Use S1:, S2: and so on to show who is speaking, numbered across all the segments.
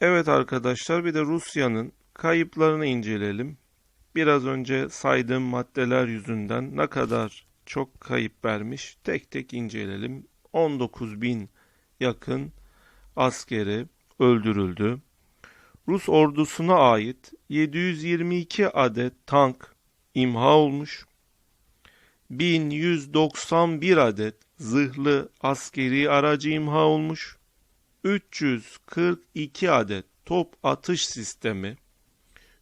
S1: Evet arkadaşlar bir de Rusya'nın kayıplarını inceleyelim. Biraz önce saydığım maddeler yüzünden ne kadar çok kayıp vermiş tek tek inceleyelim. 19 bin yakın askeri öldürüldü. Rus ordusuna ait 722 adet tank imha olmuş. 1191 adet zırhlı askeri aracı imha olmuş. 342 adet top atış sistemi,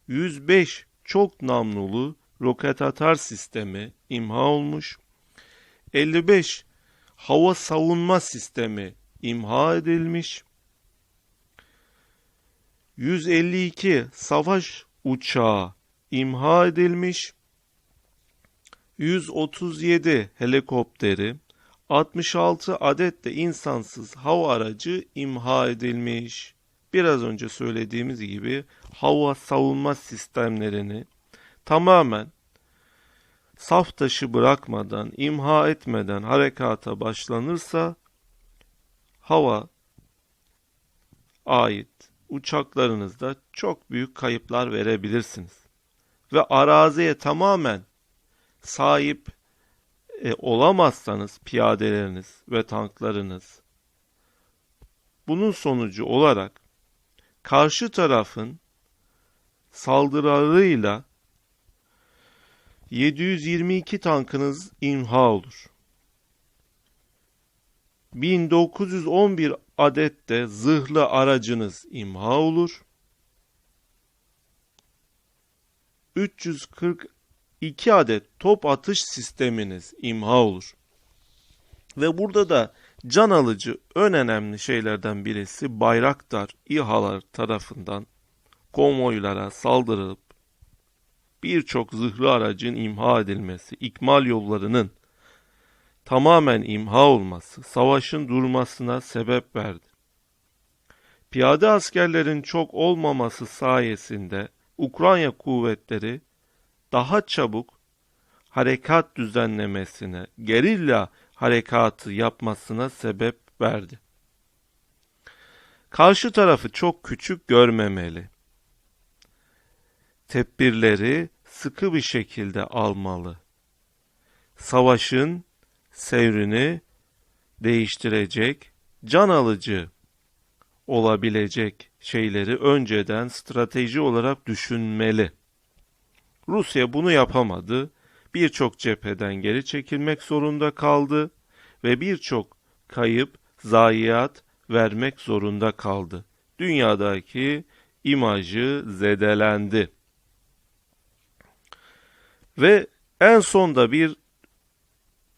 S1: 105 çok namlulu roket atar sistemi imha olmuş. 55 hava savunma sistemi imha edilmiş. 152 savaş uçağı imha edilmiş. 137 helikopteri, 66 adet de insansız hava aracı imha edilmiş. Biraz önce söylediğimiz gibi hava savunma sistemlerini tamamen saf taşı bırakmadan, imha etmeden harekata başlanırsa hava ait uçaklarınızda çok büyük kayıplar verebilirsiniz. Ve araziye tamamen sahip e, olamazsanız piyadeleriniz ve tanklarınız bunun sonucu olarak karşı tarafın saldırılarıyla 722 tankınız imha olur. 1911 adet de zırhlı aracınız imha olur. 342 adet top atış sisteminiz imha olur. Ve burada da can alıcı en önemli şeylerden birisi Bayraktar İHA'lar tarafından konvoylara saldırılıp birçok zırhlı aracın imha edilmesi, ikmal yollarının tamamen imha olması savaşın durmasına sebep verdi. Piyade askerlerin çok olmaması sayesinde Ukrayna kuvvetleri daha çabuk harekat düzenlemesine, gerilla harekatı yapmasına sebep verdi. Karşı tarafı çok küçük görmemeli. Tedbirleri sıkı bir şekilde almalı. Savaşın sevrini değiştirecek, can alıcı olabilecek şeyleri önceden strateji olarak düşünmeli. Rusya bunu yapamadı. Birçok cepheden geri çekilmek zorunda kaldı ve birçok kayıp, zayiat vermek zorunda kaldı. Dünyadaki imajı zedelendi. Ve en sonda bir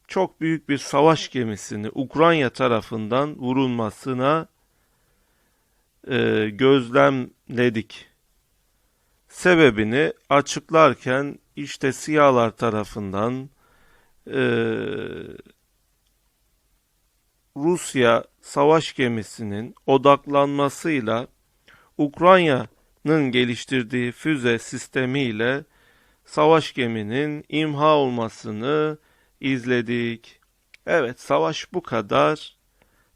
S1: çok büyük bir savaş gemisini Ukrayna tarafından vurulmasına e, gözlemledik. Sebebini açıklarken işte siyahlar tarafından e, Rusya savaş gemisinin odaklanmasıyla Ukrayna'nın geliştirdiği füze sistemiyle savaş geminin imha olmasını izledik. Evet savaş bu kadar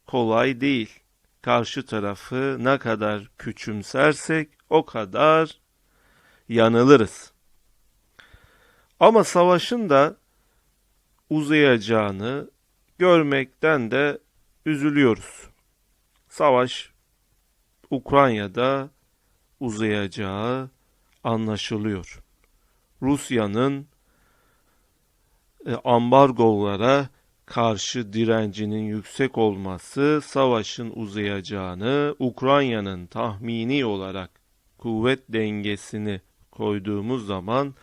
S1: kolay değil. Karşı tarafı ne kadar küçümsersek o kadar yanılırız. Ama savaşın da uzayacağını görmekten de üzülüyoruz. Savaş Ukrayna'da uzayacağı anlaşılıyor. Rusya'nın e, ambargolara karşı direncinin yüksek olması savaşın uzayacağını Ukrayna'nın tahmini olarak kuvvet dengesini koyduğumuz zaman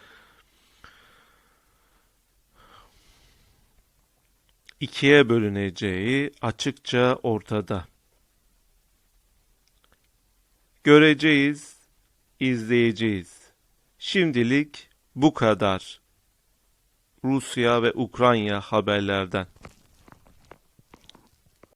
S1: ikiye bölüneceği açıkça ortada. Göreceğiz, izleyeceğiz. Şimdilik bu kadar. Rusya ve Ukrayna haberlerden.